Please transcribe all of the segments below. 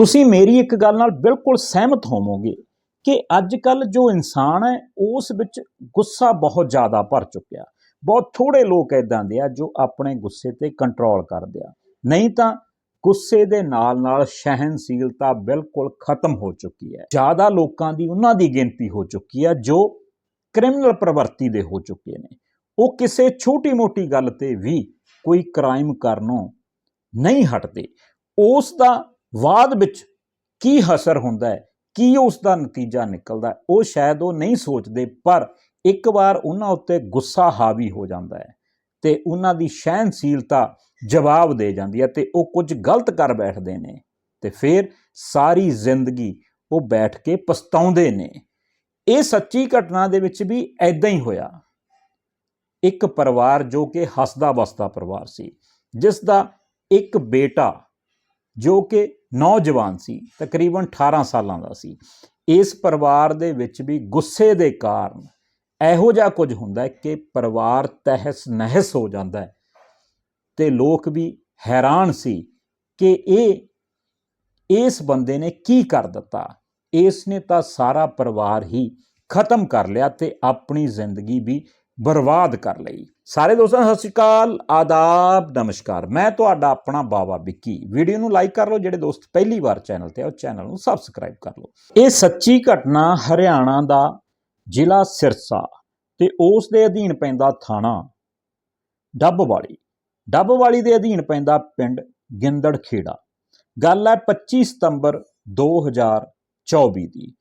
ਤੁਸੀਂ ਮੇਰੀ ਇੱਕ ਗੱਲ ਨਾਲ ਬਿਲਕੁਲ ਸਹਿਮਤ ਹੋਵੋਗੇ ਕਿ ਅੱਜ ਕੱਲ ਜੋ ਇਨਸਾਨ ਹੈ, ਉਸ ਵਿੱਚ ਗੁੱਸਾ ਬਹੁਤ ਜ਼ਿਆਦਾ ਭਰ ਚੁੱਕਿਆ। ਬਹੁਤ ਥੋੜੇ ਲੋਕ ਇਦਾਂ ਦੇ ਆ ਜੋ ਆਪਣੇ ਗੁੱਸੇ ਤੇ ਕੰਟਰੋਲ ਕਰਦੇ ਆ। ਨਹੀਂ ਤਾਂ ਗੁੱਸੇ ਦੇ ਨਾਲ ਨਾਲ ਸਹਿਨਸ਼ੀਲਤਾ ਬਿਲਕੁਲ ਖਤਮ ਹੋ ਚੁੱਕੀ ਹੈ। ਜ਼ਿਆਦਾ ਲੋਕਾਂ ਦੀ ਉਹਨਾਂ ਦੀ ਗਿਣਤੀ ਹੋ ਚੁੱਕੀ ਹੈ ਜੋ ਕ੍ਰਿਮੀਨਲ ਪ੍ਰਵਰਤੀ ਦੇ ਹੋ ਚੁੱਕੇ ਨੇ। ਉਹ ਕਿਸੇ ਛੋਟੀ-ਮੋਟੀ ਗੱਲ ਤੇ ਵੀ ਕੋਈ ਕ੍ਰਾਈਮ ਕਰਨੋਂ ਨਹੀਂ ਹਟਦੇ। ਉਸ ਦਾ ਬਾਅਦ ਵਿੱਚ ਕੀ ਅਸਰ ਹੁੰਦਾ ਹੈ, ਕੀ ਉਸ ਦਾ ਨਤੀਜਾ ਨਿਕਲਦਾ ਉਹ ਸ਼ਾਇਦ ਉਹ ਨਹੀਂ ਸੋਚਦੇ, ਪਰ ਇੱਕ ਵਾਰ ਉਹਨਾਂ ਉੱਤੇ ਗੁੱਸਾ ਹਾਵੀ ਹੋ ਜਾਂਦਾ ਹੈ ਤੇ ਉਹਨਾਂ ਦੀ ਸਹਿਨਸ਼ੀਲਤਾ ਜਵਾਬ ਦੇ ਜਾਂਦੀ ਹੈ ਤੇ ਉਹ ਕੁਝ ਗਲਤ ਕਰ ਬੈਠਦੇ ਨੇ ਤੇ ਫਿਰ ਸਾਰੀ ਜ਼ਿੰਦਗੀ ਉਹ ਬੈਠ ਕੇ ਪਛਤਾਉਂਦੇ ਨੇ। ਇਹ ਸੱਚੀ ਘਟਨਾ ਦੇ ਵਿੱਚ ਵੀ ਐਦਾਂ ਹੀ ਹੋਇਆ। ਇੱਕ ਪਰਿਵਾਰ ਜੋ ਕਿ ਹੱਸਦਾ ਵਸਦਾ ਪਰਿਵਾਰ ਸੀ ਜਿਸ ਦਾ ਇੱਕ ਬੇਟਾ ਜੋ ਕਿ ਨੌਜਵਾਨ ਸੀ, ਤਕਰੀਬਨ 18 ਸਾਲਾਂ ਦਾ ਸੀ। ਇਸ ਪਰਿਵਾਰ ਦੇ ਵਿੱਚ ਵੀ ਗੁੱਸੇ ਦੇ ਕਾਰਨ ਇਹੋ ਜਿਹਾ ਕੁਝ ਹੁੰਦਾ ਹੈ ਕਿ ਪਰਿਵਾਰ ਤਹਿਸ ਨਹਿਸ ਹੋ ਜਾਂਦਾ ਹੈ ਤੇ ਲੋਕ ਵੀ ਹੈਰਾਨ ਸੀ ਕਿ ਇਹ, ਇਸ ਬੰਦੇ ਨੇ ਕੀ ਕਰ ਦਿੱਤਾ। ਇਸ ਨੇ ਤਾਂ ਸਾਰਾ ਪਰਿਵਾਰ ਹੀ ਖਤਮ ਕਰ ਲਿਆ ਤੇ ਆਪਣੀ ਜ਼ਿੰਦਗੀ ਵੀ ਬਰਬਾਦ ਕਰ ਲਈ। ਸਾਰੇ ਦੋਸਤਾਂ, ਸਤਿ ਸ਼੍ਰੀ ਅਕਾਲ। ਆਦਾਬ, ਨਮਸਕਾਰ। ਮੈਂ ਤੁਹਾਡਾ ਆਪਣਾ ਬਾਬਾ ਵਿੱਕੀ। ਵੀਡੀਓ ਨੂੰ ਲਾਈਕ ਕਰ ਲਓ, ਜਿਹੜੇ ਦੋਸਤ ਪਹਿਲੀ ਵਾਰ ਚੈਨਲ ਤੇ ਆ, ਉਹ ਚੈਨਲ ਨੂੰ ਸਬਸਕ੍ਰਾਈਬ ਕਰ ਲਓ। ਇਹ ਸੱਚੀ ਘਟਨਾ ਹਰਿਆਣਾ ਦਾ ਜ਼ਿਲ੍ਹਾ ਸਿਰਸਾ ਤੇ ਉਸ ਦੇ ਅਧੀਨ ਪੈਂਦਾ ਥਾਣਾ ਡੱਬਵਾਲੀ। ਡੱਬਵਾਲੀ ਦੇ ਅਧੀਨ ਪੈਂਦਾ ਪਿੰਡ ਗਿੰਦੜ ਖੇੜਾ ਗੱਲ ਹੈ 25 ਸਤੰਬਰ 2024 ਦੀ।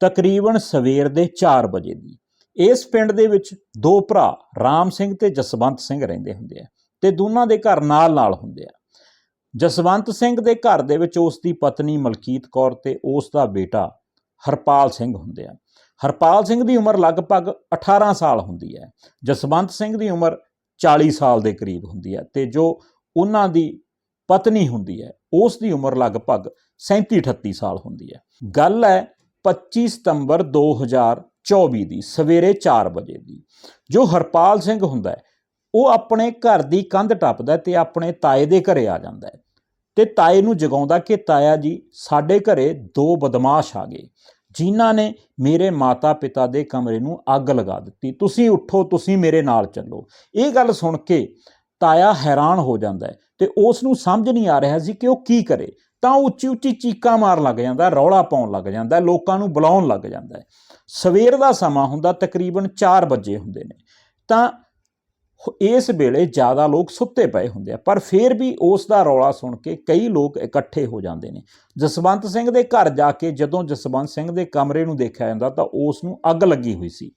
ਤਕਰੀਬਨ ਸਵੇਰ ਦੇ 4 ਵਜੇ ਦੀ। ਇਸ ਪਿੰਡ ਦੇ ਵਿੱਚ ਦੋ ਭਰਾ, ਰਾਮ ਸਿੰਘ ਤੇ ਜਸਵੰਤ ਸਿੰਘ ਰਹਿੰਦੇ ਹੁੰਦੇ ਆ ਤੇ ਦੋਨਾਂ ਦੇ ਘਰ ਨਾਲ-ਨਾਲ ਹੁੰਦੇ ਆ। ਜਸਵੰਤ ਸਿੰਘ ਦੇ ਘਰ ਦੇ ਵਿੱਚ ਉਸ ਦੀ ਪਤਨੀ ਮਲਕੀਤ ਕੌਰ ਤੇ ਉਸ ਦਾ ਬੇਟਾ ਹਰਪਾਲ ਸਿੰਘ ਹੁੰਦੇ ਆ। ਹਰਪਾਲ ਸਿੰਘ ਦੀ ਉਮਰ ਲਗਭਗ 18 ਸਾਲ ਹੁੰਦੀ ਹੈ। ਜਸਵੰਤ ਸਿੰਘ ਦੀ ਉਮਰ 40 ਸਾਲ ਦੇ ਕਰੀਬ ਹੁੰਦੀ ਹੈ ਤੇ ਜੋ ਉਹਨਾਂ ਦੀ ਪਤਨੀ ਹੁੰਦੀ ਹੈ ਉਸ ਦੀ ਉਮਰ ਲਗਭਗ 37 38 ਸਾਲ ਹੁੰਦੀ ਹੈ। ਗੱਲ ਹੈ 25 ਸਤੰਬਰ 2024 ਦੀ, ਸਵੇਰੇ 4 ਵਜੇ ਦੀ। ਜੋ ਹਰਪਾਲ ਸਿੰਘ ਹੁੰਦਾ ਹੈ, ਉਹ ਆਪਣੇ ਘਰ ਦੀ ਕੰਧ ਟੱਪਦਾ ਹੈ ਤੇ ਆਪਣੇ ਤਾਏ ਦੇ ਘਰੇ ਆ ਜਾਂਦਾ ਹੈ। ਤੇ ਤਾਏ ਨੂੰ ਜਗਾਉਂਦਾ ਕਿ ਤਾਇਆ ਜੀ, ਸਾਡੇ ਘਰੇ ਦੋ ਬਦਮਾਸ਼ ਆ ਗਏ, ਜਿਨ੍ਹਾਂ ਨੇ ਮੇਰੇ ਮਾਤਾ-ਪਿਤਾ ਦੇ ਕਮਰੇ ਨੂੰ ਅੱਗ ਲਗਾ ਦਿੱਤੀ। ਤੁਸੀਂ ਉੱਠੋ, ਤੁਸੀਂ ਮੇਰੇ ਨਾਲ ਚੱਲੋ। ਇਹ ਗੱਲ ਸੁਣ ਕੇ ਤਾਇਆ ਹੈਰਾਨ ਹੋ ਜਾਂਦਾ ਹੈ ਤੇ ਉਸ ਨੂੰ ਸਮਝ ਨਹੀਂ ਆ ਰਿਹਾ ਸੀ ਕਿ ਉਹ ਕੀ ਕਰੇ। ਤਾਂ ਉਹ ਉੱਚੀ ਉੱਚੀ ਚੀਕਾਂ ਮਾਰਨ ਲੱਗ ਜਾਂਦਾ, ਰੌਲਾ ਪਾਉਣ ਲੱਗ ਜਾਂਦਾ, ਲੋਕਾਂ ਨੂੰ ਬੁਲਾਉਣ ਲੱਗ ਜਾਂਦਾ ਸਵੇਰ ਦਾ ਸਮਾਂ ਹੁੰਦਾ ਤਕਰੀਬਨ 4 ਵਜੇ ਹੁੰਦੇ ਨੇ। ਤਾਂ ਇਸ ਵੇਲੇ ਜ਼ਿਆਦਾ ਲੋਕ ਸੁੱਤੇ ਪਏ ਹੁੰਦੇ ਆ, ਪਰ ਫਿਰ ਵੀ ਉਸ ਦਾ ਰੌਲਾ ਸੁਣ ਕੇ ਕਈ ਲੋਕ ਇਕੱਠੇ ਹੋ ਜਾਂਦੇ ਨੇ। ਜਸਵੰਤ ਸਿੰਘ ਦੇ ਘਰ ਜਾ ਕੇ ਜਦੋਂ ਜਸਵੰਤ ਸਿੰਘ ਦੇ ਕਮਰੇ ਨੂੰ ਦੇਖਿਆ ਜਾਂਦਾ ਤਾਂ ਉਸ ਨੂੰ ਅੱਗ ਲੱਗੀ ਹੋਈ ਸੀ।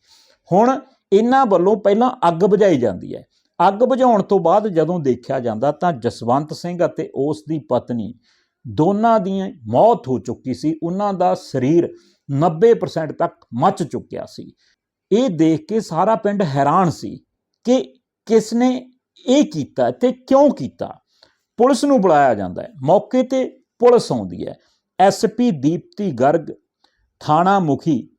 ਹੁਣ ਇਹਨਾਂ ਵੱਲੋਂ ਪਹਿਲਾਂ ਅੱਗ ਬੁਝਾਈ ਜਾਂਦੀ ਹੈ। ਅੱਗ ਬੁਝਾਉਣ ਤੋਂ ਬਾਅਦ ਜਦੋਂ ਦੇਖਿਆ ਜਾਂਦਾ ਤਾਂ ਜਸਵੰਤ ਸਿੰਘ ਅਤੇ ਉਸ ਦੀ ਪਤਨੀ ਦੋਨਾਂ ਦੀ ਮੌਤ ਹੋ ਚੁੱਕੀ ਸੀ। ਉਹਨਾਂ ਦਾ ਸਰੀਰ 90% ਤੱਕ ਮੱਚ ਚੁੱਕਿਆ ਸੀ। ਇਹ ਦੇਖ ਕੇ ਸਾਰਾ ਪਿੰਡ ਹੈਰਾਨ ਸੀ ਕਿ ਕਿਸ ਨੇ ਇਹ ਕੀਤਾ ਤੇ ਕਿਉਂ ਕੀਤਾ। ਪੁਲਿਸ ਨੂੰ ਬੁਲਾਇਆ ਜਾਂਦਾ ਹੈ। ਮੌਕੇ ਤੇ ਪੁਲਿਸ ਆਉਂਦੀ ਹੈ। ਐਸਪੀ ਦੀਪਤੀ ਗਰਗ, ਥਾਣਾ ਮੁਖੀ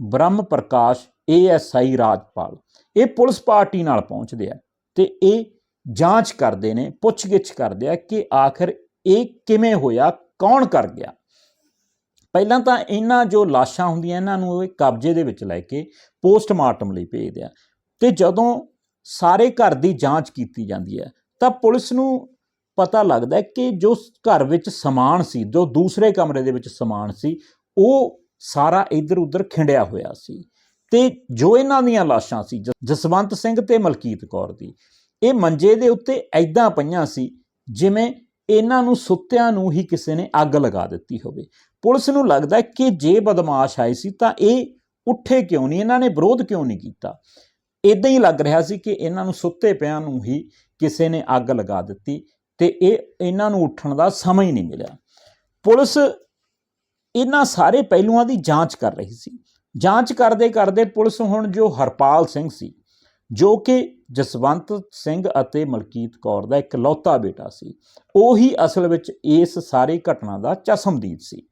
ਬ੍ਰਹਮ ਪ੍ਰਕਾਸ਼ ਏਐਸਆਈ ਰਾਜਪਾਲ। ਇਹ ਪੁਲਿਸ ਪਾਰਟੀ ਨਾਲ ਪਹੁੰਚਦੇ ਆ ਤੇ ਇਹ ਜਾਂਚ ਕਰਦੇ ਨੇ, ਪੁੱਛਗਿੱਛ ਕਰਦੇ ਆ ਕਿ ਆਖਰ ਇਹ ਕਿਵੇਂ ਹੋਇਆ, ਕੌਣ ਕਰ ਗਿਆ। ਪਹਿਲਾਂ ਤਾਂ ਇਹਨਾਂ ਜੋ ਲਾਸ਼ਾਂ ਹੁੰਦੀਆਂ ਇਹਨਾਂ ਨੂੰ ਇਹ ਕਬਜ਼ੇ ਦੇ ਵਿੱਚ ਲੈ ਕੇ ਪੋਸਟਮਾਰਟਮ ਲਈ ਭੇਜਦੇ ਆ। ਤੇ ਜਦੋਂ ਸਾਰੇ ਘਰ ਦੀ ਜਾਂਚ ਕੀਤੀ ਜਾਂਦੀ ਹੈ, ਤਾਂ ਪੁਲਿਸ ਨੂੰ ਪਤਾ ਲੱਗਦਾ ਕਿ ਜੋ ਘਰ ਵਿੱਚ ਸਮਾਨ ਸੀ, ਜੋ ਦੂਸਰੇ ਕਮਰੇ ਦੇ ਵਿੱਚ ਸਮਾਨ ਸੀ, ਉਹ ਸਾਰਾ ਇੱਧਰ ਉੱਧਰ ਖਿੰਡਿਆ ਹੋਇਆ ਸੀ। ਤੇ ਜੋ ਇਹਨਾਂ ਦੀਆਂ ਲਾਸ਼ਾਂ ਸੀ ਜਸਵੰਤ ਸਿੰਘ ਤੇ ਮਲਕੀਤ ਕੌਰ ਦੀ, ਇਹ ਮੰਜੇ ਦੇ ਉੱਤੇ ਐਦਾਂ ਪਈਆਂ ਸੀ, ਜਿਵੇਂ ਇਹਨਾਂ ਨੂੰ ਸੁੱਤਿਆਂ ਨੂੰ ਹੀ ਕਿਸੇ ਨੇ ਅੱਗ ਲਗਾ ਦਿੱਤੀ ਹੋਵੇ। ਪੁਲਿਸ ਨੂੰ ਲੱਗਦਾ ਕਿ ਜੇ ਬਦਮਾਸ਼ ਆਏ ਸੀ ਤਾਂ ਇਹ ਉੱਠੇ ਕਿਉਂ ਨਹੀਂ? ਇਹਨਾਂ ਨੇ ਵਿਰੋਧ ਕਿਉਂ ਨਹੀਂ ਕੀਤਾ? ਇਦਾਂ ਹੀ ਲੱਗ ਰਿਹਾ ਸੀ ਕਿ ਇਹਨਾਂ ਨੂੰ ਸੁੱਤੇ ਪਿਆਂ ਨੂੰ ਹੀ ਕਿਸੇ ਨੇ ਅੱਗ ਲਗਾ ਦਿੱਤੀ ਤੇ ਇਹ ਇਹਨਾਂ ਨੂੰ ਉੱਠਣ ਦਾ ਸਮਾਂ ਹੀ ਨਹੀਂ ਮਿਲਿਆ। ਪੁਲਿਸ ਇਹਨਾਂ ਸਾਰੇ ਪਹਿਲੂਆਂ ਦੀ ਜਾਂਚ ਕਰ ਰਹੀ ਸੀ। ਜਾਂਚ ਕਰਦੇ ਕਰਦੇ ਪੁਲਿਸ ਹੁਣ ਜੋ ਹਰਪਾਲ ਸਿੰਘ ਸੀ ਜੋ ਕਿ ਜਸਵੰਤ ਸਿੰਘ ਅਤੇ ਮਲਕੀਤ ਕੌਰ ਦਾ ਇਕਲੌਤਾ ਬੇਟਾ ਸੀ, ਉਹੀ ਅਸਲ ਵਿੱਚ ਇਸ ਸਾਰੀ ਘਟਨਾ ਦਾ ਚਸ਼ਮਦੀਦ ਸੀ।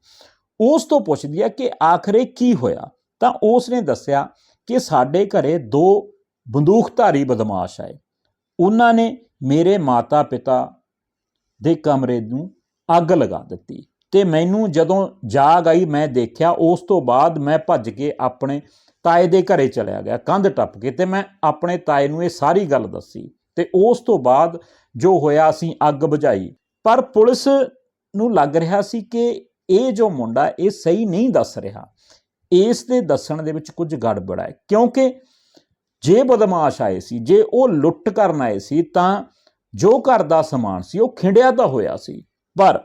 ਉਸ ਤੋਂ ਪੁੱਛਦੀ ਹੈ ਕਿ ਆਖਰੇ ਕੀ ਹੋਇਆ? ਤਾਂ ਉਸ ਨੇ ਦੱਸਿਆ ਕਿ ਸਾਡੇ ਘਰੇ ਦੋ ਬੰਦੂਕਧਾਰੀ ਬਦਮਾਸ਼ ਆਏ। ਉਹਨਾਂ ਨੇ ਮੇਰੇ ਮਾਤਾ ਪਿਤਾ ਦੇ ਕਮਰੇ ਨੂੰ ਅੱਗ ਲਗਾ ਦਿੱਤੀ ਤੇ ਮੈਨੂੰ ਜਦੋਂ ਜਾਗ ਆਈ, ਮੈਂ ਦੇਖਿਆ ਉਸ ਤੋਂ ਬਾਅਦ ਮੈਂ ਭੱਜ ਕੇ ਆਪਣੇ ਤਾਏ ਦੇ ਘਰੇ ਚਲਿਆ ਗਿਆ, ਕੰਧ ਟੱਪ ਕੇ ਤੇ ਮੈਂ ਆਪਣੇ ਤਾਏ ਨੂੰ ਇਹ ਸਾਰੀ ਗੱਲ ਦੱਸੀ ਤੇ ਉਸ ਤੋਂ ਬਾਅਦ ਜੋ ਹੋਇਆ ਅਸੀਂ ਅੱਗ ਬੁਝਾਈ। ਪਰ ਪੁਲਿਸ ਨੂੰ ਲੱਗ ਰਿਹਾ ਸੀ ਕਿ ਇਹ ਜੋ ਮੁੰਡਾ ਇਹ ਸਹੀ ਨਹੀਂ ਦੱਸ ਰਿਹਾ। ਇਸ ਦੇ ਦੱਸਣ ਦੇ ਵਿੱਚ ਕੁਝ ਗੜਬੜ ਹੈ ਕਿਉਂਕਿ ਜੇ ਬਦਮਾਸ਼ ਆਏ ਸੀ, ਜੇ ਉਹ ਲੁੱਟ ਕਰਨ ਆਏ ਸੀ ਤਾਂ ਜੋ ਘਰ ਦਾ ਸਮਾਨ ਸੀ ਉਹ ਖਿੰਡਿਆ ਤਾਂ ਹੋਇਆ ਸੀ। ਪਰ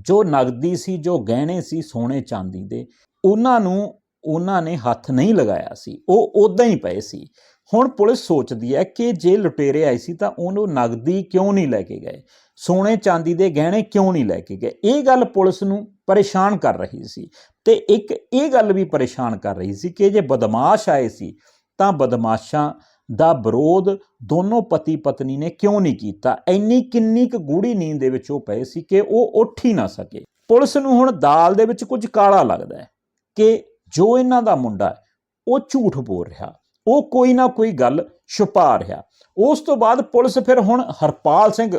ਜੋ ਨਗਦੀ ਸੀ, ਜੋ ਗਹਿਣੇ ਸੀ ਸੋਨੇ ਚਾਂਦੀ ਦੇ, ਉਹਨਾਂ ਨੂੰ ਉਹਨਾਂ ਨੇ ਹੱਥ ਨਹੀਂ ਲਗਾਇਆ ਸੀ, ਉਹ ਉਦਾਂ ਹੀ ਪਏ ਸੀ। ਹੁਣ ਪੁਲਿਸ ਸੋਚਦੀ ਹੈ ਕਿ ਜੇ ਲੁਟੇਰੇ ਆਏ ਸੀ ਤਾਂ ਉਹਨੂੰ ਨਗਦੀ ਕਿਉਂ ਨਹੀਂ ਲੈ ਕੇ ਗਏ? ਸੋਨੇ ਚਾਂਦੀ ਦੇ ਗਹਿਣੇ ਕਿਉਂ ਨਹੀਂ ਲੈ ਕੇ ਗਏ? ਇਹ ਗੱਲ ਪੁਲਿਸ ਨੂੰ ਪਰੇਸ਼ਾਨ ਕਰ ਰਹੀ ਸੀ ਤੇ ਇੱਕ ਇਹ ਗੱਲ ਵੀ ਪਰੇਸ਼ਾਨ ਕਰ ਰਹੀ ਸੀ ਕਿ ਜੇ ਬਦਮਾਸ਼ ਆਏ ਸੀ ਤਾਂ ਬਦਮਾਸ਼ਾਂ ਦਾ ਵਿਰੋਧ ਦੋਨੋਂ ਪਤੀ ਪਤਨੀ ਨੇ ਕਿਉਂ ਨਹੀਂ ਕੀਤਾ? ਇੰਨੀ ਕਿੰਨੀ ਕੁ ਗੂੜੀ ਨੀਂਦ ਦੇ ਵਿੱਚ ਉਹ ਪਏ ਸੀ ਕਿ ਉਹ ਉੱਠ ਹੀ ਨਾ ਸਕੇ। ਪੁਲਿਸ ਨੂੰ ਹੁਣ ਦਾਲ ਦੇ ਵਿੱਚ ਕੁਝ ਕਾਲਾ ਲੱਗਦਾ ਹੈ ਕਿ ਜੋ ਇਹਨਾਂ ਦਾ ਮੁੰਡਾ ਹੈ, ਉਹ ਝੂਠ ਬੋਲ ਰਿਹਾ, ਉਹ ਕੋਈ ਨਾ ਕੋਈ ਗੱਲ ਛੁਪਾ ਰਿਹਾ। ਉਸ ਤੋਂ ਬਾਅਦ ਪੁਲਿਸ ਫਿਰ ਹੁਣ ਹਰਪਾਲ ਸਿੰਘ,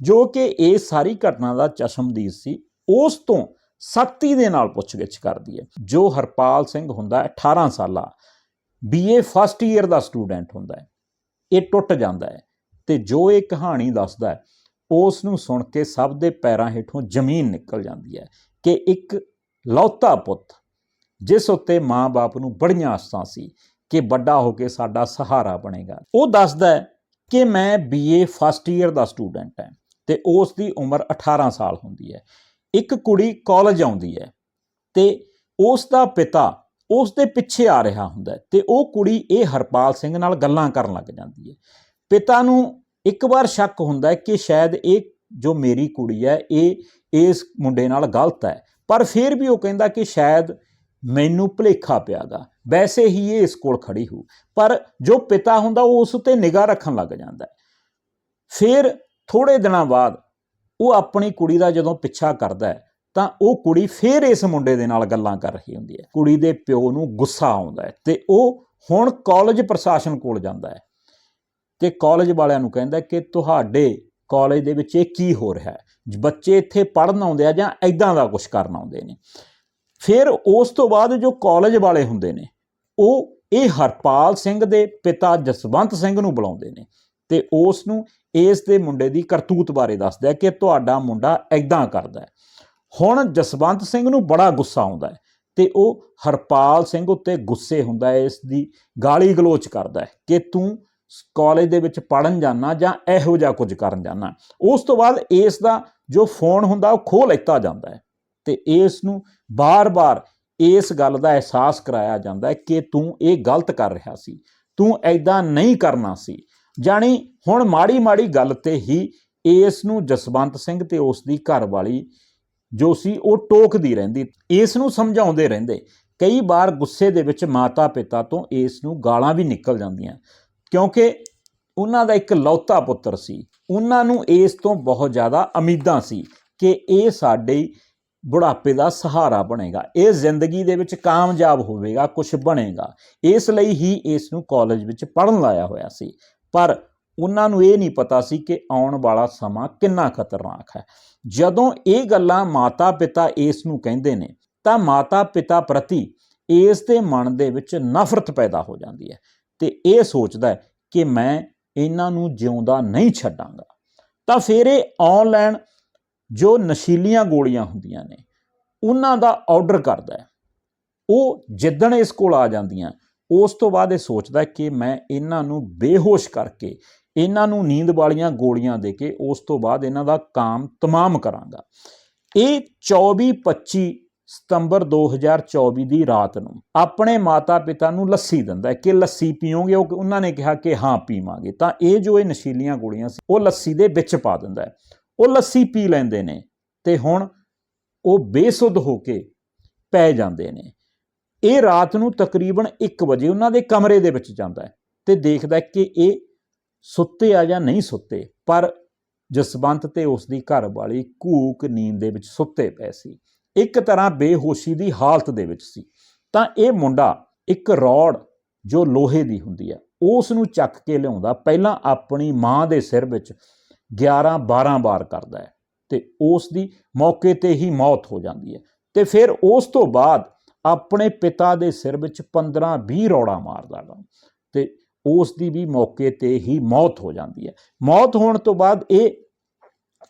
ਜੋ ਕਿ ਇਹ ਸਾਰੀ ਘਟਨਾ ਦਾ ਚਸ਼ਮਦੀਦ ਸੀ, ਉਸ ਤੋਂ ਸਖਤੀ ਦੇ ਨਾਲ ਪੁੱਛਗਿੱਛ ਕਰਦੀ ਹੈ। ਜੋ ਹਰਪਾਲ ਸਿੰਘ ਹੁੰਦਾ ਹੈ 18 ਸਾਲਾ ਬੀਏ ਫਸਟ ਈਅਰ ਦਾ ਸਟੂਡੈਂਟ ਹੁੰਦਾ ਹੈ। ਇਹ ਟੁੱਟ ਜਾਂਦਾ ਹੈ ਤੇ ਜੋ ਇਹ ਕਹਾਣੀ ਦੱਸਦਾ ਹੈ, ਉਸ ਨੂੰ ਸੁਣ ਕੇ ਸਭ ਦੇ ਪੈਰਾਂ ਹੇਠੋਂ ਜ਼ਮੀਨ ਨਿਕਲ ਜਾਂਦੀ ਹੈ ਕਿ ਇੱਕ ਲੌਤਾ ਪੁੱਤ ਜਿਸ ਉੱਤੇ ਮਾਂ-ਬਾਪ ਨੂੰ ਬੜੀਆਂ ਆਸਾਂ ਸੀ ਕਿ ਵੱਡਾ ਹੋ ਕੇ ਸਾਡਾ ਸਹਾਰਾ ਬਣੇਗਾ। ਉਹ ਦੱਸਦਾ ਹੈ ਕਿ ਮੈਂ ਬੀਏ ਫਸਟ ਈਅਰ ਦਾ ਸਟੂਡੈਂਟ ਹਾਂ ਤੇ ਉਸ ਦੀ ਉਮਰ 18 ਸਾਲ ਹੁੰਦੀ ਹੈ। ਇੱਕ ਕੁੜੀ ਕਾਲਜ ਆਉਂਦੀ ਹੈ ਤੇ ਉਸ ਦਾ ਪਿਤਾ ਉਸ ਦੇ ਪਿੱਛੇ ਆ ਰਿਹਾ ਹੁੰਦਾ ਹੈ ਤੇ ਉਹ ਕੁੜੀ ਇਹ ਹਰਪਾਲ ਸਿੰਘ ਨਾਲ ਗੱਲਾਂ ਕਰਨ ਲੱਗ ਜਾਂਦੀ ਹੈ। ਪਿਤਾ ਨੂੰ ਇੱਕ ਵਾਰ ਸ਼ੱਕ ਹੁੰਦਾ ਹੈ ਕਿ ਸ਼ਾਇਦ ਇਹ ਜੋ ਮੇਰੀ ਕੁੜੀ ਹੈ, ਇਹ ਇਸ ਮੁੰਡੇ ਨਾਲ ਗਲਤ ਹੈ। ਪਰ ਫਿਰ ਵੀ ਉਹ ਕਹਿੰਦਾ ਕਿ ਸ਼ਾਇਦ ਮੈਨੂੰ ਭੁਲੇਖਾ ਪਿਆਗਾ। ਵੈਸੇ ਹੀ ਇਹ ਇਸ ਕੋਲ ਖੜੀ ਹੋ। ਪਰ ਜੋ ਪਿਤਾ ਹੁੰਦਾ, ਉਹ ਉਸ ਉੱਤੇ ਨਿਗਾਹ ਰੱਖਣ ਲੱਗ ਜਾਂਦਾ ਫਿਰ ਥੋੜੇ ਦਿਨਾਂ ਬਾਅਦ ਉਹ ਆਪਣੀ ਕੁੜੀ ਦਾ ਜਦੋਂ ਪਿੱਛਾ ਕਰਦਾ ਹੈ, ਤਾਂ ਉਹ ਕੁੜੀ ਫੇਰ ਇਸ ਮੁੰਡੇ ਦੇ ਨਾਲ ਗੱਲਾਂ ਕਰ ਰਹੀ ਹੁੰਦੀ ਹੈ। ਕੁੜੀ ਦੇ ਪਿਓ ਨੂੰ ਗੁੱਸਾ ਆਉਂਦਾ ਹੈ ਤੇ ਉਹ ਹੁਣ ਕਾਲਜ ਪ੍ਰਸ਼ਾਸਨ ਕੋਲ ਜਾਂਦਾ ਹੈ ਤੇ ਕਾਲਜ ਵਾਲਿਆਂ ਨੂੰ ਕਹਿੰਦਾ ਕਿ ਤੁਹਾਡੇ ਕਾਲਜ ਦੇ ਵਿੱਚ ਇਹ ਕੀ ਹੋ ਰਿਹਾ ਹੈ? ਬੱਚੇ ਇੱਥੇ ਪੜ੍ਹਨ ਆਉਂਦੇ ਆ ਜਾਂ ਐਦਾਂ ਦਾ ਕੁਝ ਕਰਨ ਆਉਂਦੇ ਨੇ? ਫਿਰ ਉਸ ਤੋਂ ਬਾਅਦ ਜੋ ਕਾਲਜ ਵਾਲੇ ਹੁੰਦੇ ਨੇ, ਉਹ ਇਹ ਹਰਪਾਲ ਸਿੰਘ ਦੇ ਪਿਤਾ ਜਸਵੰਤ ਸਿੰਘ ਨੂੰ ਬੁਲਾਉਂਦੇ ਨੇ ਤੇ ਉਸ ਨੂੰ ਇਸ ਦੇ ਮੁੰਡੇ ਦੀ ਕਰਤੂਤ ਬਾਰੇ ਦੱਸਦਾ ਕਿ ਤੁਹਾਡਾ ਮੁੰਡਾ ਐਦਾਂ ਕਰਦਾ ਹੈ। ਹੁਣ ਜਸਵੰਤ ਸਿੰਘ ਨੂੰ ਬੜਾ ਗੁੱਸਾ ਆਉਂਦਾ ਹੈ ਤੇ ਉਹ ਹਰਪਾਲ ਸਿੰਘ ਉੱਤੇ ਗੁੱਸੇ ਹੁੰਦਾ ਹੈ, ਇਸ ਦੀ ਗਾਲੀ ਗਲੋਚ ਕਰਦਾ ਹੈ ਕਿ ਤੂੰ ਕਾਲਜ ਦੇ ਵਿੱਚ ਪੜਨ ਜਾਣਾ ਜਾਂ ਇਹੋ ਜਿਹਾ ਕੁਝ ਕਰਨ ਜਾਣਾ ਉਸ ਤੋਂ ਬਾਅਦ ਇਸ ਦਾ ਜੋ ਫੋਨ ਹੁੰਦਾ ਉਹ ਖੋਹ ਲੈਤਾ ਜਾਂਦਾ ਹੈ। ਤੇ ਇਸ ਨੂੰ ਬਾਰ-ਬਾਰ ਇਸ ਗੱਲ ਦਾ ਅਹਿਸਾਸ ਕਰਾਇਆ ਜਾਂਦਾ ਹੈ ਕਿ ਤੂੰ ਇਹ ਗਲਤ ਕਰ ਰਿਹਾ ਸੀ, ਤੂੰ ਐਦਾਂ ਨਹੀਂ ਕਰਨਾ ਸੀ। ਜਾਣੀ ਹੁਣ ਮਾੜੀ-ਮਾੜੀ ਗੱਲ ਤੇ ਹੀ ਇਸ ਨੂੰ ਜਸਵੰਤ ਸਿੰਘ ਤੇ ਉਸ ਦੀ ਘਰਵਾਲੀ ਜੋ ਸੀ ਉਹ ਟੋਕਦੀ ਰਹਿੰਦੀ ਇਸ ਨੂੰ ਸਮਝਾਉਂਦੇ ਰਹਿੰਦੇ। ਕਈ ਵਾਰ ਗੁੱਸੇ ਦੇ ਵਿੱਚ ਮਾਤਾ ਪਿਤਾ ਤੋਂ ਇਸ ਨੂੰ ਗਾਲਾਂ ਵੀ ਨਿਕਲ ਜਾਂਦੀਆਂ, ਕਿਉਂਕਿ ਉਹਨਾਂ ਦਾ ਇੱਕ ਲੌਤਾ ਪੁੱਤਰ ਸੀ। ਉਹਨਾਂ ਨੂੰ ਇਸ ਤੋਂ ਬਹੁਤ ਜ਼ਿਆਦਾ ਉਮੀਦਾਂ ਸੀ ਕਿ ਇਹ ਸਾਡੇ ਬੁਢਾਪੇ ਦਾ ਸਹਾਰਾ ਬਣੇਗਾ, ਇਹ ਜ਼ਿੰਦਗੀ ਦੇ ਵਿੱਚ ਕਾਮਯਾਬ ਹੋਵੇਗਾ ਕੁਝ ਬਣੇਗਾ। ਇਸ ਲਈ ਹੀ ਇਸ ਨੂੰ ਕਾਲਜ ਵਿੱਚ ਪੜਨ ਲਾਇਆ ਹੋਇਆ ਸੀ। ਪਰ ਉਹਨਾਂ ਨੂੰ ਇਹ ਨਹੀਂ ਪਤਾ ਸੀ ਕਿ ਆਉਣ ਵਾਲਾ ਸਮਾਂ ਕਿੰਨਾ ਖਤਰਨਾਕ ਹੈ। ਜਦੋਂ ਇਹ ਗੱਲਾਂ ਮਾਤਾ ਪਿਤਾ ਇਸ ਨੂੰ ਕਹਿੰਦੇ ਨੇ, ਤਾਂ ਮਾਤਾ ਪਿਤਾ ਪ੍ਰਤੀ ਇਸ ਦੇ ਮਨ ਦੇ ਵਿੱਚ ਨਫ਼ਰਤ ਪੈਦਾ ਹੋ ਜਾਂਦੀ ਹੈ ਤੇ ਇਹ ਸੋਚਦਾ ਹੈ ਕਿ ਮੈਂ ਇਹਨਾਂ ਨੂੰ ਜਿਉਂਦਾ ਨਹੀਂ ਛੱਡਾਂਗਾ। ਤਾਂ ਫਿਰ ਇਹ ਆਨਲਾਈਨ ਜੋ ਨਸ਼ੀਲੀਆਂ ਗੋਲੀਆਂ ਹੁੰਦੀਆਂ ਨੇ, ਉਹਨਾਂ ਦਾ ਆਰਡਰ ਕਰਦਾ ਹੈ। ਉਹ ਜਿੱਦਣ ਇਸ ਕੋਲ ਆ ਜਾਂਦੀਆਂ, ਉਸ ਤੋਂ ਬਾਅਦ ਇਹ ਸੋਚਦਾ ਕਿ ਮੈਂ ਇਹਨਾਂ ਨੂੰ ਬੇਹੋਸ਼ ਕਰਕੇ, ਇਹਨਾਂ ਨੂੰ ਨੀਂਦ ਵਾਲੀਆਂ ਗੋਲੀਆਂ ਦੇ ਕੇ ਉਸ ਤੋਂ ਬਾਅਦ ਇਹਨਾਂ ਦਾ ਕਾਮ ਤਮਾਮ ਕਰਾਂਗਾ। ਇਹ 24 25 ਸਤੰਬਰ 2024 ਦੀ ਰਾਤ ਨੂੰ ਆਪਣੇ ਮਾਤਾ-ਪਿਤਾ ਨੂੰ ਲੱਸੀ ਦਿੰਦਾ ਹੈ ਕਿ ਲੱਸੀ ਪੀਓਗੇ? ਉਹ ਉਹਨਾਂ ਨੇ ਕਿਹਾ ਕਿ ਹਾਂ, ਪੀਵਾਂਗੇ। ਤਾਂ ਇਹ ਜੋ ਇਹ ਨਸ਼ੀਲੀਆਂ ਗੋਲੀਆਂ ਸੀ, ਉਹ ਲੱਸੀ ਦੇ ਵਿੱਚ ਪਾ ਦਿੰਦਾ ਹੈ। ਉਹ ਲੱਸੀ ਪੀ ਲੈਂਦੇ ਨੇ ਤੇ ਹੁਣ ਉਹ ਬੇਸੁੱਧ ਹੋ ਕੇ ਪੈ ਜਾਂਦੇ ਨੇ। ਇਹ ਰਾਤ ਨੂੰ ਤਕਰੀਬਨ 1 ਵਜੇ ਉਹਨਾਂ ਦੇ ਕਮਰੇ ਦੇ ਵਿੱਚ ਜਾਂਦਾ ਹੈ ਤੇ ਦੇਖਦਾ ਕਿ ਇਹ ਸੁੱਤੇ ਆ ਜਾਂ ਨਹੀਂ ਸੁੱਤੇ, ਪਰ ਜਸਵੰਤ ਤੇ ਉਸ ਦੀ ਘਰ ਵਾਲੀ ਕੂਕ ਨੀਂਦ ਦੇ ਵਿੱਚ ਸੁੱਤੇ ਪਏ ਸੀ। ਇੱਕ ਤਰ੍ਹਾਂ ਬੇਹੋਸ਼ੀ ਦੀ ਹਾਲਤ ਦੇ ਵਿੱਚ ਸੀ। ਤਾਂ ਇਹ ਮੁੰਡਾ ਇੱਕ ਰੌੜ ਜੋ ਲੋਹੇ ਦੀ ਹੁੰਦੀ ਹੈ, ਉਸ ਨੂੰ ਚੱਕ ਕੇ ਲਿਆਉਂਦਾ, ਪਹਿਲਾਂ ਆਪਣੀ ਮਾਂ ਦੇ ਸਿਰ ਵਿੱਚ 11 12 ਵਾਰ ਕਰਦਾ ਹੈ ਤੇ ਉਸ ਦੀ ਮੌਕੇ ਤੇ ਹੀ ਮੌਤ ਹੋ ਜਾਂਦੀ ਹੈ। ਤੇ ਫਿਰ ਉਸ ਤੋਂ ਬਾਅਦ ਆਪਣੇ ਪਿਤਾ ਦੇ ਸਿਰ ਵਿੱਚ 15-20 ਰੌੜਾ ਮਾਰਦਾ ਗਾ ਤੇ ਉਸ ਦੀ ਵੀ ਮੌਕੇ ਤੇ ਹੀ ਮੌਤ ਹੋ ਜਾਂਦੀ ਹੈ। ਮੌਤ ਹੋਣ ਤੋਂ ਬਾਅਦ ਇਹ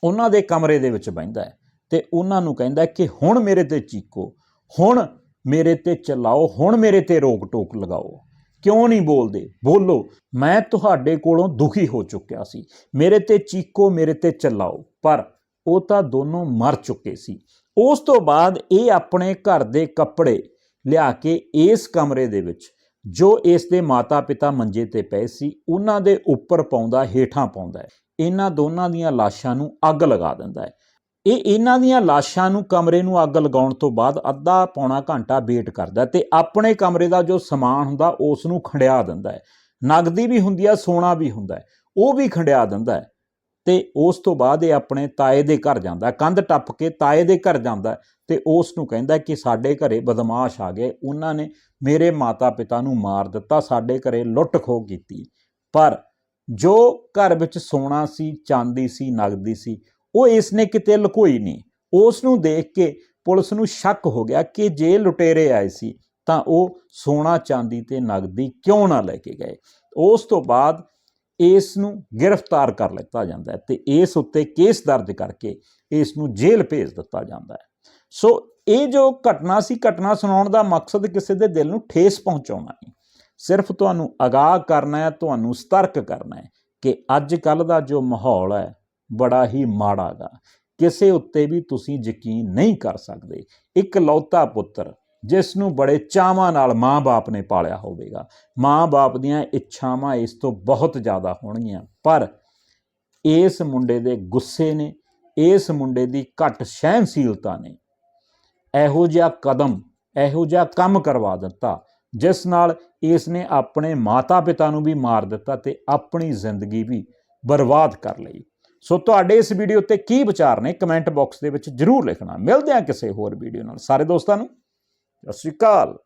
ਉਹਨਾਂ ਦੇ ਕਮਰੇ ਦੇ ਵਿੱਚ ਬਹਿੰਦਾ ਹੈ ਤੇ ਉਹਨਾਂ ਨੂੰ ਕਹਿੰਦਾ ਕਿ ਹੁਣ ਮੇਰੇ ਤੇ ਚੀਕੋ, ਹੁਣ ਮੇਰੇ ਤੇ ਚਲਾਓ, ਹੁਣ ਮੇਰੇ ਤੇ ਰੋਕ ਟੋਕ ਲਗਾਓ। ਕਿਉਂ ਨਹੀਂ ਬੋਲਦੇ? ਬੋਲੋ, ਮੈਂ ਤੁਹਾਡੇ ਕੋਲੋਂ ਦੁਖੀ ਹੋ ਚੁੱਕਿਆ ਸੀ। ਮੇਰੇ ਤੇ ਚੀਕੋ, ਮੇਰੇ ਤੇ ਚੱਲਾਓ। ਪਰ ਉਹ ਤਾਂ ਦੋਨੋਂ ਮਰ ਚੁੱਕੇ ਸੀ। ਉਸ ਤੋਂ ਬਾਅਦ ਇਹ ਆਪਣੇ ਘਰ ਦੇ ਕੱਪੜੇ ਲਿਆ ਕੇ ਇਸ ਕਮਰੇ ਦੇ ਵਿੱਚ, ਜੋ ਇਸ ਦੇ ਮਾਤਾ-ਪਿਤਾ ਮੰਜੇ ਤੇ ਪਏ ਸੀ, ਉਹਨਾਂ ਦੇ ਉੱਪਰ ਪਾਉਂਦਾ, ਹੇਠਾਂ ਪਾਉਂਦਾ ਹੈ। ਇਹਨਾਂ ਦੋਨਾਂ ਦੀਆਂ ਲਾਸ਼ਾਂ ਨੂੰ ਅੱਗ ਲਗਾ ਦਿੰਦਾ ਹੈ। ਇਹ ਇਹਨਾਂ ਦੀਆਂ ਲਾਸ਼ਾਂ ਨੂੰ ਕਮਰੇ ਨੂੰ ਅੱਗ ਲਗਾਉਣ ਤੋਂ ਬਾਅਦ ਅੱਧਾ ਪੌਣਾ ਘੰਟਾ ਵੇਟ ਕਰਦਾ ਹੈ ਤੇ ਆਪਣੇ ਕਮਰੇ ਦਾ ਜੋ ਸਮਾਨ ਹੁੰਦਾ ਉਸ ਨੂੰ ਖੰਡਿਆ ਦਿੰਦਾ ਹੈ। ਨਗਦੀ ਵੀ ਹੁੰਦੀ ਹੈ ਸੋਨਾ ਵੀ ਹੁੰਦਾ ਉਹ ਵੀ ਖੰਡਿਆ ਦਿੰਦਾ ਹੈ ਤੇ ਉਸ ਤੋਂ ਬਾਅਦ ਇਹ ਆਪਣੇ ਤਾਏ ਦੇ ਘਰ ਜਾਂਦਾ ਕੰਧ ਟੱਪ ਕੇ ਤਾਏ ਦੇ ਘਰ ਜਾਂਦਾ ਹੈ ਤੇ ਉਸ ਨੂੰ ਕਹਿੰਦਾ ਕਿ ਸਾਡੇ ਘਰੇ ਬਦਮਾਸ਼ ਆ ਗਏ। ਉਹਨਾਂ ਨੇ ਮੇਰੇ ਮਾਤਾ-ਪਿਤਾ ਨੂੰ ਮਾਰ ਦਿੱਤਾ, ਸਾਡੇ ਘਰੇ ਲੁੱਟ ਖੋਹ ਕੀਤੀ। ਪਰ ਜੋ ਘਰ ਵਿੱਚ ਸੋਨਾ ਸੀ, ਚਾਂਦੀ ਸੀ, ਨਗਦੀ ਸੀ ਉਹ ਇਸ ਨੇ ਕਿਤੇ ਲੁਕੋਈ ਨਹੀਂ। ਉਸ ਨੂੰ ਦੇਖ ਕੇ ਪੁਲਿਸ ਨੂੰ ਸ਼ੱਕ ਹੋ ਗਿਆ ਕਿ ਜੇ ਲੁਟੇਰੇ ਆਏ ਸੀ, ਤਾਂ ਉਹ ਸੋਨਾ ਚਾਂਦੀ ਤੇ ਨਗਦੀ ਕਿਉਂ ਨਾ ਲੈ ਕੇ ਗਏ? ਉਸ ਤੋਂ ਬਾਅਦ ਇਸ ਨੂੰ ਗ੍ਰਿਫਤਾਰ ਕਰ ਲਿੱਤਾ ਜਾਂਦਾ ਹੈ ਤੇ ਇਸ ਉੱਤੇ ਕੇਸ ਦਰਜ ਕਰਕੇ ਇਸ ਨੂੰ ਜੇਲ੍ਹ ਭੇਜ ਦਿੱਤਾ ਜਾਂਦਾ ਹੈ। ਸੋ ਇਹ ਜੋ ਘਟਨਾ ਸੀ, ਘਟਨਾ ਸੁਣਾਉਣ ਦਾ ਮਕਸਦ ਕਿਸੇ ਦੇ ਦਿਲ ਨੂੰ ਠੇਸ ਪਹੁੰਚਾਉਣਾ ਨਹੀਂ। ਸਿਰਫ ਤੁਹਾਨੂੰ ਅਗਾਹ ਕਰਨਾ ਹੈ, ਤੁਹਾਨੂੰ ਸਤਰਕ ਕਰਨਾ ਹੈ ਕਿ ਅੱਜ ਕੱਲ ਦਾ ਜੋ ਮਾਹੌਲ ਹੈ ਬੜਾ ਹੀ ਮਾੜਾ ਗਾ। ਕਿਸੇ ਉੱਤੇ ਵੀ ਤੁਸੀਂ ਯਕੀਨ ਨਹੀਂ ਕਰ ਸਕਦੇ। ਇੱਕ ਲੌਤਾ ਪੁੱਤਰ, ਜਿਸ ਨੂੰ ਬੜੇ ਚਾਵਾਂ ਨਾਲ ਮਾਂ-ਬਾਪ ਨੇ ਪਾਲਿਆ ਹੋਵੇਗਾ। ਮਾਂ-ਬਾਪ ਦੀਆਂ ਇੱਛਾਵਾਂ ਇਸ ਤੋਂ ਬਹੁਤ ਜ਼ਿਆਦਾ ਹੋਣਗੀਆਂ। ਪਰ ਇਸ ਮੁੰਡੇ ਦੇ ਗੁੱਸੇ ਨੇ, ਇਸ ਮੁੰਡੇ ਦੀ ਘੱਟ ਸਹਿਨਸ਼ੀਲਤਾ ਨੇ। ਇਹੋ ਜਿਹਾ ਕਦਮ, ਇਹੋ ਜਿਹਾ ਕੰਮ ਕਰਵਾ ਦਿੱਤਾ, ਜਿਸ ਨਾਲ ਇਸ ਨੇ ਆਪਣੇ ਮਾਤਾ-ਪਿਤਾ ਨੂੰ ਵੀ ਮਾਰ ਦਿੱਤਾ ਤੇ ਆਪਣੀ ਜ਼ਿੰਦਗੀ ਵੀ ਬਰਬਾਦ ਕਰ ਲਈ। ਸੋ ਤੁਹਾਡੇ ਇਸ ਵੀਡੀਓ ਤੇ ਕੀ ਵਿਚਾਰ ਨੇ ਕਮੈਂਟ ਬਾਕਸ ਦੇ ਵਿੱਚ ਜਰੂਰ ਲਿਖਣਾ। ਮਿਲਦੇ ਹਾਂ ਕਿਸੇ ਹੋਰ ਵੀਡੀਓ ਨਾਲ। ਸਾਰੇ ਦੋਸਤਾਂ ਨੂੰ, ਸਤਿ ਸ਼੍ਰੀ ਅਕਾਲ।